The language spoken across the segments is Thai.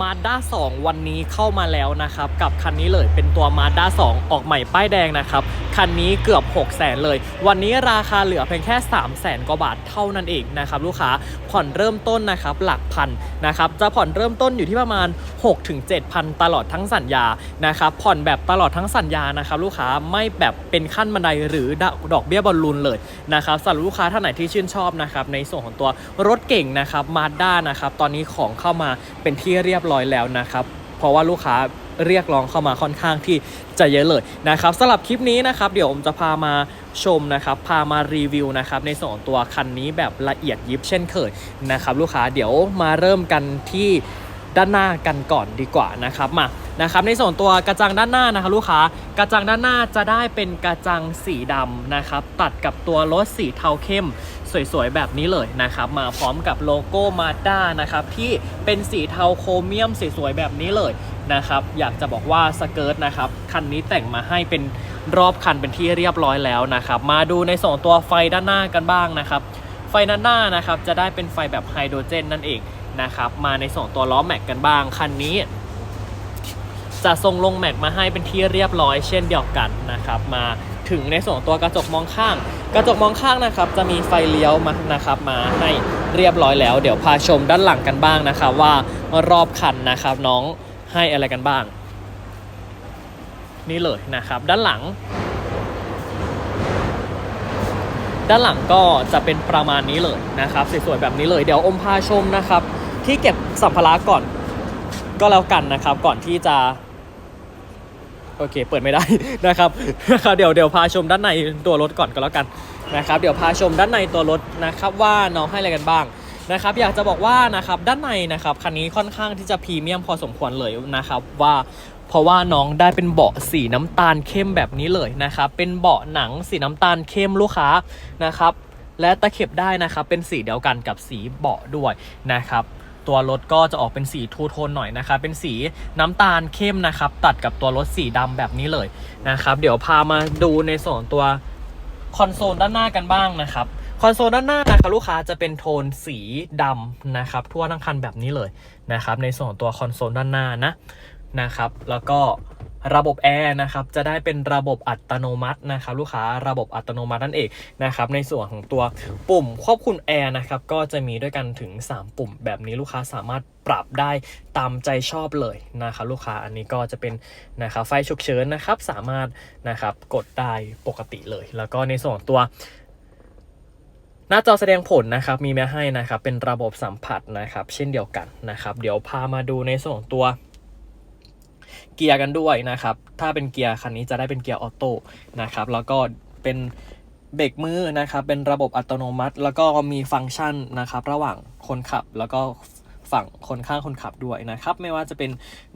มาด้า2วันนี้เข้ามาแล้วนะครับ กับคันนี้เลยเป็นตัวมาด้า2ออกใหม่ป้ายแดงนะครับ คันนี้เกือบ 6 0 0แสนเลย วันนี้ราคาเหลือเพียงแค่ 3 0 0แสนกว่าบาทเท่านั้นเองนะครับ ลูกค้าผ่อนเริ่มต้นนะครับหลักพันนะครับจะผ่อนเริ่มต้นอยู่ที่ประมาณ 6-7,000 ตลอดทั้งสัญญานะครับผ่อนแบบตลอดทั้งสัญญานะครับลูกค้าไม่แบบเป็นขั้นบันไดหรือดอกเบี้ยบอลลูนเลยนะครับสำหรับลูกค้าท่านไหนที่ชื่นชอบนะครับในส่วนของตัวรถเก่งนะครับมาด้านะครับตอนนี้ของเข้ามาเป็นที่เรียบร้อยแล้วนะครับเพราะว่าลูกค้าเรียกร้องเข้ามาค่อนข้างที่จะเยอะเลยนะครับสำหรับคลิปนี้นะครับเดี๋ยวผมจะพามาชมนะครับพามารีวิวนะครับในส่วนของตัวคันนี้แบบละเอียดยิบเช่นเคยนะครับลูกค้าเดี๋ยวมาเริ่มกันที่ ด้านหน้ากันก่อนดีกว่านะครับมานะครับในส่วนตัวกระจังด้านหน้านะครับลูกค้ากระจังด้านหน้าจะได้เป็นกระจังสีดำนะครับตัดกับตัวรถสีเทาเข้มสวยๆแบบนี้เลยนะครับมาพร้อมกับโลโก้มาด้านะครับที่เป็นสีเทาโครเมียมสวยๆแบบนี้เลยนะครับอยากจะบอกว่าสเกิร์ตนะครับคันนี้แต่งมาให้เป็นรอบคันเป็นที่เรียบร้อยแล้วนะครับมาดูในส่วนตัวไฟด้านหน้ากันบ้างนะครับไฟด้านหน้านะครับจะได้เป็นไฟแบบไฮโดรเจนนั่นเอง นะครับ มาในส่วนตัวล้อแม็กกันบ้าง คันนี้ จะทรงลงแม็กมาให้เป็นที่เรียบร้อยเช่นเดียวกันนะครับ มาถึงในส่วนของตัวกระจกมองข้าง กระจกมองข้างนะครับ จะมีไฟเลี้ยวมานะครับ มาให้เรียบร้อยแล้ว เดี๋ยวพาชมด้านหลังกันบ้างนะครับว่ารอบคันนะครับน้องให้อะไรกันบ้าง นี่เลยนะครับ ด้านหลัง ด้านหลังก็จะเป็นประมาณนี้เลยนะครับสวยๆแบบนี้เลยเดี๋ยวอมพาชมนะครับ ที่เก็บสัมภาระก่อน ก็แล้วกันนะครับ ก่อนที่จะ โอเค เปิดไม่ได้นะครับนะครับเดี๋ยวเดี๋ยวพาชมด้านในตัวรถก่อนก็แล้วกันนะครับ เดี๋ยวพาชมด้านในตัวรถนะครับ ว่าน้องให้อะไรกันบ้างนะครับอยากจะบอกว่านะครับด้านในนะครับคันนี้ค่อนข้างที่จะพรีเมียมพอสมควรเลยนะครับว่าเพราะว่าน้องได้เป็นเบาะสีน้ำตาลเข้มแบบนี้เลยนะครับเป็นเบาะหนังสีน้ำตาลเข้มลูกค้านะครับและตะเข็บได้นะครับเป็นสีเดียวกันกับสีเบาะด้วยนะครับ ตัวรถก็จะออกเป็นสีทูโทนหน่อยนะครับ เป็นสีน้ำตาลเข้มนะครับ ตัดกับตัวรถสีดำแบบนี้เลยนะครับ เดี๋ยวพามาดูในส่วนตัวคอนโซลด้านหน้ากันบ้างนะครับคอนโซลด้านหน้านะครับลูกค้าจะเป็นโทนสีดำนะครับทั่วทั้งคันแบบนี้เลยนะครับ ในส่วนตัวคอนโซลด้านหน้านะนะครับ แล้วก็ ระบบแอร์นะครับจะได้เป็นระบบอัตโนมัตินะครับลูกค้าระบบอัตโนมัตินั่นเองนะครับในส่วนของตัวปุ่มควบคุมแอร์นะครับก็จะมีด้วยกันถึง 3 ปุ่ม แบบนี้ลูกค้าสามารถปรับได้ตามใจชอบเลยนะครับลูกค้าอันนี้ก็จะเป็นนะครับไฟฉุกเฉินนะครับสามารถนะครับกดได้ปกติเลย แล้วก็ในส่วนของตัวหน้าจอแสดงผลนะครับมีมาให้นะครับเป็นระบบสัมผัสนะครับเช่นเดียวกันนะครับเดี๋ยวพามาดูในส่วนของตัว เกียร์กันด้วยนะครับ ถ้าเป็นเกียร์คันนี้จะได้เป็นเกียร์ออโต้นะครับ แล้วก็เป็นเบรกมือนะครับ เป็นระบบอัตโนมัติ แล้วก็มีฟังก์ชันนะครับ ระหว่างคนขับแล้วก็ฝั่งคนข้างคนขับด้วยนะครับ ไม่ว่าจะเป็น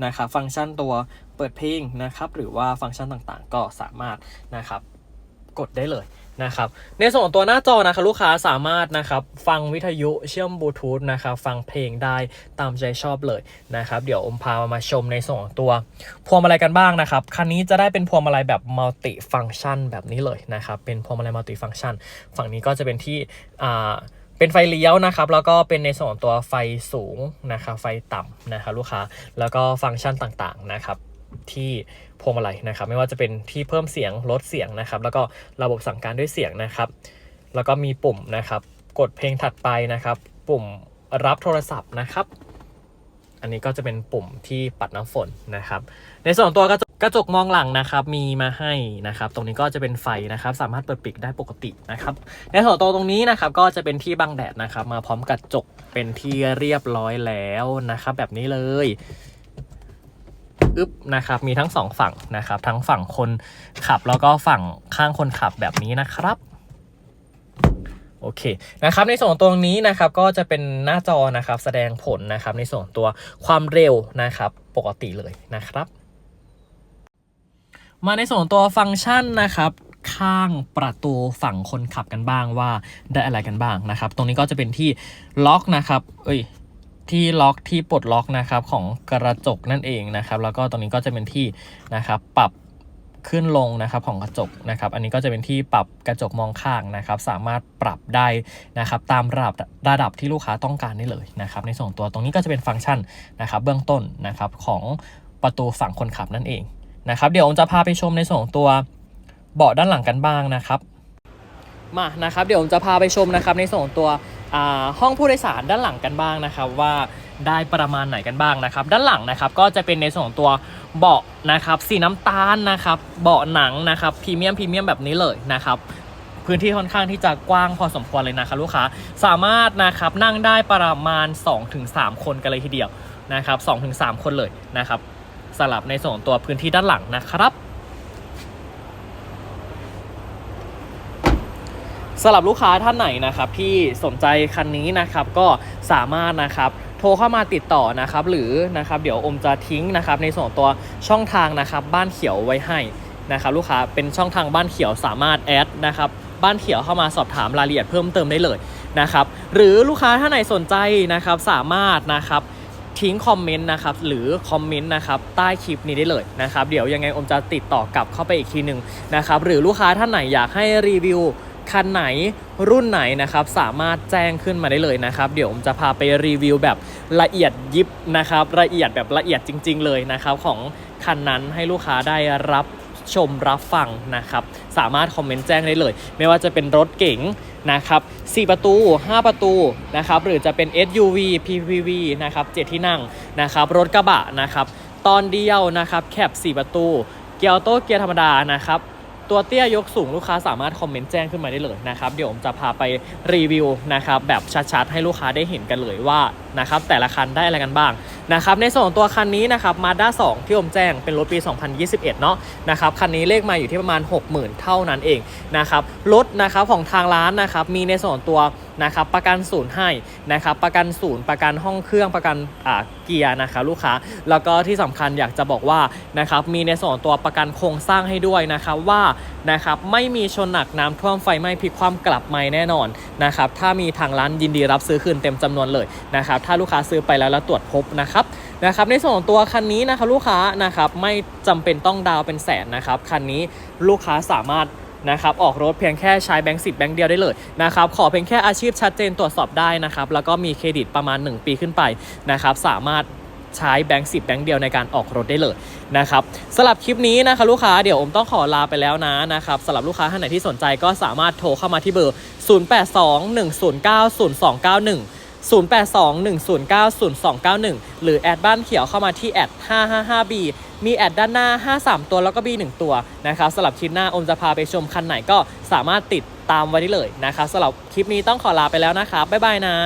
นะครับฟังก์ชันตัวเปิดเพลงนะครับ หรือว่าฟังก์ชันต่างๆ ก็สามารถนะครับกดได้เลย นะครับในส่วนของตัวหน้าจอนะครับลูกค้าสามารถนะครับฟังวิทยุเชื่อมบลูทูธนะครับฟังเพลงได้ตามใจชอบเลยนะครับเดี๋ยวอมพามาชมในส่วนของตัวพวงมาลัยกันบ้างนะครับคันนี้จะได้เป็นพวงมาลัยแบบมัลติฟัง c t ชันแบบนี้เลยนะครับเป็นพวงมาลัยมัลติฟัง c t ชัน ฝั่งนี้ก็จะเป็นที่อ่าเป็นไฟเลี้ยวนะครับแล้วก็เป็นในส่วนตัวไฟสูงนะครับไฟต่ำนะครับลูกค้าแล้วก็ฟังก์ชันต่างๆนะครับ ที่พวงมาลัยนะครับ ไม่ว่าจะเป็นที่เพิ่มเสียงลดเสียงนะครับ แล้วก็ระบบสั่งการด้วยเสียงนะครับ แล้วก็มีปุ่มนะครับ กดเพลงถัดไปนะครับ ปุ่มรับโทรศัพท์นะครับ อันนี้ก็จะเป็นปุ่มที่ปัดน้ำฝนนะครับ ในส่วนตัวกระจกกระจกมองหลังนะครับ มีมาให้นะครับ ตรงนี้ก็จะเป็นไฟนะครับ สามารถเปิดปิดได้ปกตินะครับ ในส่วนตัวตรงนี้นะครับ ก็จะเป็นที่บังแดดนะครับ มาพร้อมกระจกเป็นที่เรียบร้อยแล้วนะครับ แบบนี้เลย อึ๊บนะครับมีทั้งสองฝั่งนะครับ ทั้งฝั่งคนขับแล้วก็ฝั่งข้างคนขับแบบนี้นะครับโอเคนะครับในส่วนตรงนี้นะครับก็จะเป็นหน้าจอนะครับแสดงผลนะครับในส่วนตัวความเร็วนะครับปกติเลยนะครับ มาในส่วนตัวฟังก์ชันนะครับข้างประตูฝั่งคนขับกันบ้างว่าได้อะไรกันบ้างนะครับ ตรงนี้ก็จะเป็นที่ล็อกนะครับ เอ้ย ที่ล็อกที่ปลดล็อกนะครับของกระจกนั่นเองนะครับ แล้วก็ตรงนี้ก็จะเป็นที่นะครับปรับขึ้นลงนะครับของกระจกนะครับ อันนี้ก็จะเป็นที่ปรับกระจกมองข้างนะครับ สามารถปรับได้นะครับ ตามระดับระดับที่ลูกค้าต้องการได้เลยนะครับ ในส่วนตัวตรงนี้ก็จะเป็นฟังก์ชันนะครับ เบื้องต้นนะครับของประตูฝั่งคนขับนั่นเองนะครับ เดี๋ยวผมจะพาไปชมในส่วนของตัวเบาะด้านหลังกันบ้างนะครับ มานะครับ เดี๋ยวผมจะพาไปชมนะครับในส่วนของตัว ห้องผู้โดยสารด้านหลังกันบ้างนะครับว่าได้ประมาณไหนกันบ้างนะครับ ด้านหลังนะครับก็จะเป็นในส่วนของตัวเบาะนะครับสีน้ำตาลนะครับเบาะหนังนะครับพรีเมียมพรีเมียมแบบนี้เลยนะครับพื้นที่ค่อนข้างที่จะกว้างพอสมควรเลยนะครับลูกค้าสามารถนะครับนั่งได้ประมาณ 2-3 คนกันเลยทีเดียวนะครับ2-3 คนเลยนะครับสำหรับในส่วนตัวพื้นที่ด้านหลังนะครับ สำหรับลูกค้าท่านไหนนะครับที่สนใจคันนี้นะครับก็สามารถนะครับโทรเข้ามาติดต่อนะครับหรือนะครับเดี๋ยวอมจะทิ้งนะครับในส่วนของตัวช่องทางนะครับบ้านเขียวไว้ให้นะครับลูกค้าเป็นช่องทางบ้านเขียวสามารถแอดนะครับบ้านเขียวเข้ามาสอบถามรายละเอียดเพิ่มเติมได้เลยนะครับหรือลูกค้าท่านไหนสนใจนะครับสามารถนะครับทิ้งคอมเมนต์นะครับหรือคอมเมนต์นะครับใต้คลิปนี้ได้เลยนะครับเดี๋ยวยังไงอมจะติดต่อกลับเข้าไปอีกทีหนึ่งนะครับหรือลูกค้าท่านไหนอยากให้รีวิว คันไหนรุ่นไหนนะครับสามารถแจ้งขึ้นมาได้เลยนะครับ เดี๋ยวผมจะพาไปรีวิวแบบละเอียดยิบนะครับละเอียดแบบละเอียดจริง ๆ เลยนะครับของคันนั้นให้ลูกค้าได้รับชมรับฟังนะครับ สามารถคอมเมนต์แจ้งได้เลย ไม่ว่าจะเป็นรถเก๋งนะครับ4ประตู 5 ประตูนะครับหรือจะเป็น SUV PPV นะครับ7ที่นั่งนะครับรถกระบะนะครับตอนเดียวนะครับแคบ4 ประตู เกียร์ออโต้เกียร์ธรรมดานะครับ ตัวเตี้ยยกสูงลูกค้าสามารถคอมเมนต์แจ้งขึ้นมาได้เลยนะครับ เดี๋ยวผมจะพาไปรีวิวนะครับแบบชัดๆ ให้ลูกค้าได้เห็นกันเลยว่านะครับแต่ละคันได้อะไรกันบ้างนะครับในส่วนของตัวคันนี้นะครับมาด้า2ที่ผมแจ้งเป็นรถปี 2021 เนาะนะครับคันนี้เลขมาอยู่ที่ประมาณ 60,000 เท่านั้นเองนะครับรถนะครับของทางร้านนะครับมีในส่วนตัว นะครับประกันศูนย์ให้นะครับประกันศูนย์ประกันห้องเครื่องประกันอ่าเกียร์นะครับลูกค้า แล้วก็ที่สำคัญอยากจะบอกว่านะครับมีในส่วนตัวประกันโครงสร้างให้ด้วยนะครับว่านะครับไม่มีชนหนักน้ำท่วมไฟไหม้พลิกคว่ำกลับไม่แน่นอนนะครับถ้ามีทางร้านยินดีรับซื้อคืนเต็มจำนวนเลยนะครับถ้าลูกค้าซื้อไปแล้วแล้วตรวจพบนะครับนะครับในส่วนของตัวคันนี้นะครับลูกค้านะครับไม่จำเป็นต้องดาวเป็นแสนนะครับคันนี้ลูกค้าสามารถ นะครับออกรถเพียงแค่ใช้แบงค์สิบแบงค์เดียวได้เลยนะครับขอเพียงแค่อาชีพชัดเจนตรวจสอบได้นะครับแล้วก็มีเครดิตประมาณ 1 ปีขึ้นไปนะครับสามารถใช้แบงค์สิบแบงค์เดียวในการออกรถได้เลยนะครับสำหรับคลิปนี้นะคะลูกค้าเดี๋ยวผมต้องขอลาไปแล้วนะนะครับสำหรับลูกค้าท่านไหนที่สนใจก็สามารถโทรเข้ามาที่เบอร์ 0821090291 0821090291 หรือแอดบ้านเขียวเข้ามาที่แอด 555B มีแอดด้านหน้า 53 ตัวแล้วก็ B 1 ตัวนะครับสำหรับคลิปหน้าอมจะพาไปชมคันไหนก็สามารถติดตามไว้ได้เลยนะครับสำหรับคลิปนี้ต้องขอลาไปแล้วนะครับบ๊ายบายนะ